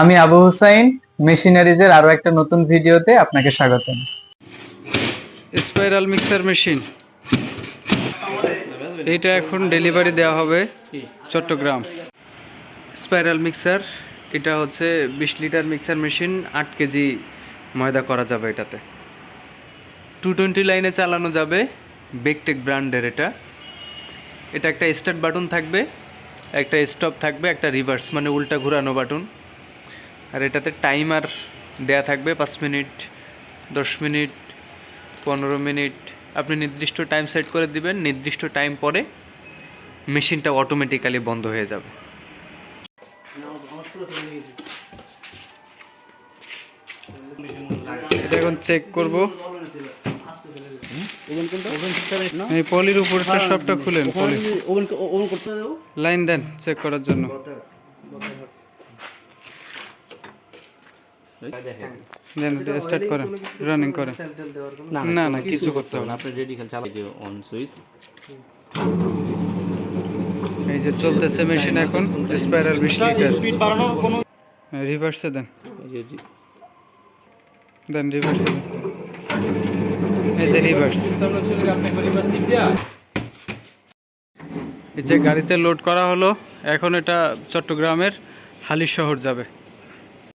আমি আবু হুসাইন, মেশিনারিজের আরও একটা নতুন ভিডিওতে আপনাকে স্বাগতম। Spiral mixer machine. এটা এখন ডেলিভারি দেওয়া হবে চট্টগ্রাম। স্পাইরাল মিক্সার, এটা হচ্ছে বিশ লিটার মিক্সার মেশিন, আট কেজি ময়দা করা যাবে এটাতে। টু টোয়েন্টি লাইনে চালানো যাবে বেকটেক ব্র্যান্ডের এটা। এটা একটা স্টার্ট বাটন থাকবে, একটা স্টপ থাকবে, একটা রিভার্স মানে উল্টা ঘুরানো বাটন। আর এটাতে টাইমার দেয়া থাকবে পাঁচ মিনিট দশ মিনিট পনেরো মিনিট। আপনি নির্দিষ্ট টাইম সেট করে দিবেন নির্দিষ্ট টাইম পরে মেশিনটা অটোমেটিক্যালি বন্ধ হয়ে যাবে। এটা এখন চেক করব। এই পলির উপরটা সবটা খুলেন লাইন দেন চেক করার জন্য। দেন স্টার্ট করেন রানিং করেন। না না কিছু করতে হবে না। আপনি রেডি খেল চালাই যে অন সুইচ এই যে চলতেছে মেশিন এখন স্পাইরাল বিশ লিটার স্পিড বাড়ানোর কোনো রিভার্সে দেন। এই যে দেন রিভার্সে দেন। এই যে রিভার্স এই যে গাড়িতে লোড করা হলো এখন এটা চট্টগ্রামের হালিশ শহর যাবে।